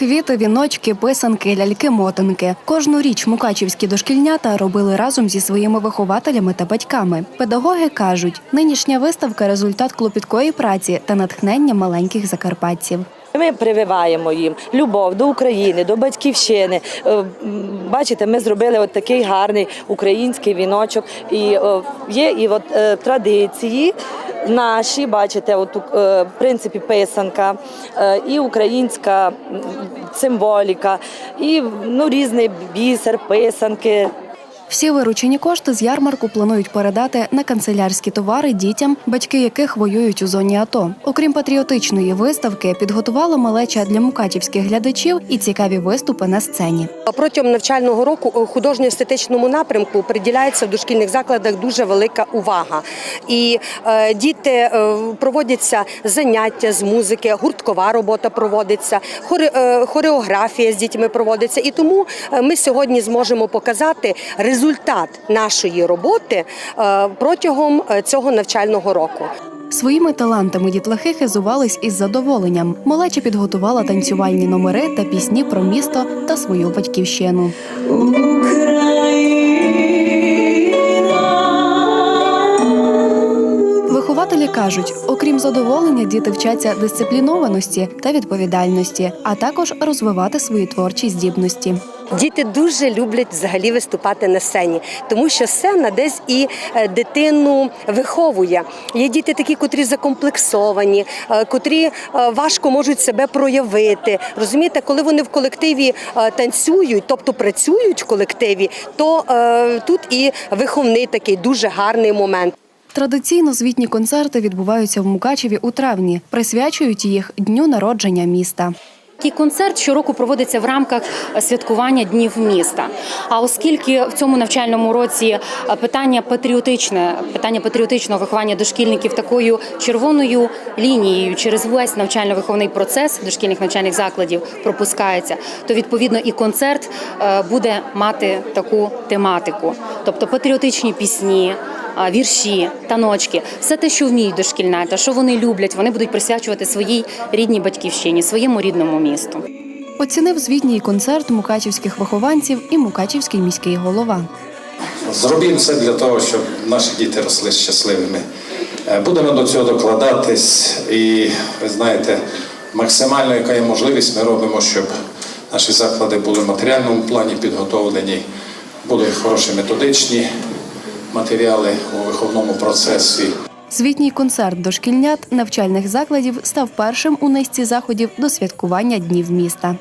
Квіти, віночки, писанки, ляльки-мотанки. Кожну річ мукачівські дошкільнята робили разом зі своїми вихователями та батьками. Педагоги кажуть, нинішня виставка результат клопіткої праці та натхнення маленьких закарпатців. Ми прививаємо їм любов до України, до батьківщини. Е, Бачите, ми зробили от такий гарний український віночок. І е, є і от е, традиції наші, бачите, от е, в принципі писанка, е, і українська символіка, і ну різний бісер, писанки. Всі виручені кошти з ярмарку планують передати на канцелярські товари дітям, батьки яких воюють у зоні АТО. Окрім патріотичної виставки, підготувала малеча для мукачівських глядачів і цікаві виступи на сцені. Протягом навчального року художньо-естетичному напрямку приділяється в дошкільних закладах дуже велика увага. І е, діти е, проводяться заняття з музики, гурткова робота проводиться, хоре, е, хореографія з дітьми проводиться. І тому е, ми сьогодні зможемо показати результат нашої роботи е, протягом е, цього навчального року. Своїми талантами дітлахи хизувались із задоволенням. Малеча підготувала танцювальні номери та пісні про місто та свою батьківщину. Кажуть, окрім задоволення, діти вчаться дисциплінованості та відповідальності, а також розвивати свої творчі здібності. Діти дуже люблять взагалі виступати на сцені, тому що сцена десь і е, дитину виховує. Є діти такі, котрі закомплексовані, е, котрі е, важко можуть себе проявити. Розумієте, коли вони в колективі танцюють, тобто працюють в колективі, то тут і виховний такий дуже гарний момент. Традиційно звітні концерти відбуваються в Мукачеві у травні, присвячують їх дню народження міста. Такий концерт щороку проводиться в рамках святкування днів міста. А оскільки в цьому навчальному році е, питання патріотичне, питання патріотичного виховання дошкільників такою червоною лінією через весь навчально-виховний процес дошкільних навчальних закладів пропускається, то відповідно і концерт е, буде мати таку тематику, тобто патріотичні пісні. А, Вірші, таночки, все те, що вміють дошкільнята, що вони люблять, вони будуть присвячувати своїй рідній батьківщині, своєму рідному місту. Оцінив звітній концерт мукачівських вихованців і мукачівський міський голова. Зробімо все для того, щоб наші діти росли щасливими. Е, Будемо до цього докладатись, і ви знаєте, максимально яка є можливість, ми робимо, щоб наші заклади були в матеріальному плані підготовлені, були хороші методичні матеріали у виховному процесі. Звітній концерт дошкільнят навчальних закладів став першим у низці заходів до святкування днів міста.